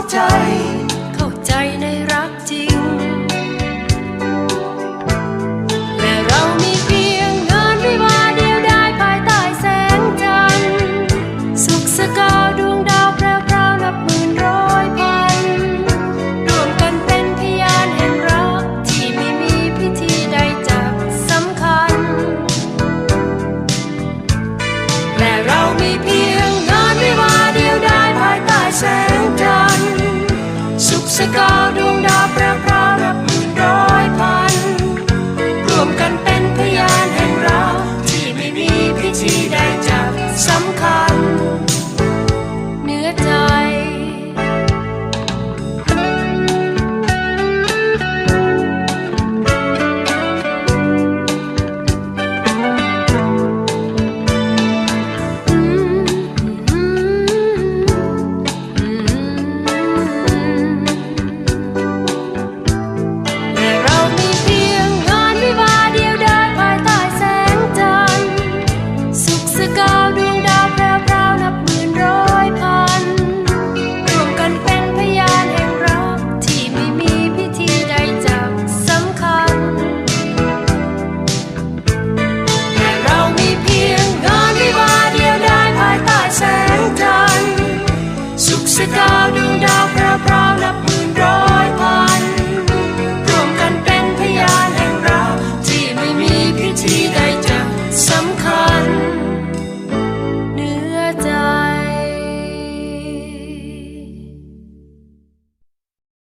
เข้าใจในรักจริง และเรามีเพียงงานวิวาเดียวได้ภายใต้แสงจันทร์สุขสกาวดวงดาวแพรวพราวนับหมื่นร้อยพันรวมกันเป็นพยานแห่งรักที่ไม่มีพิธีใดจะสำคัญ และเรามีเพียงงานวิวาเดียวได้ภายใต้แสง secado na praia. สกาวดวงดาวพระพราวนับหมื่นร้อย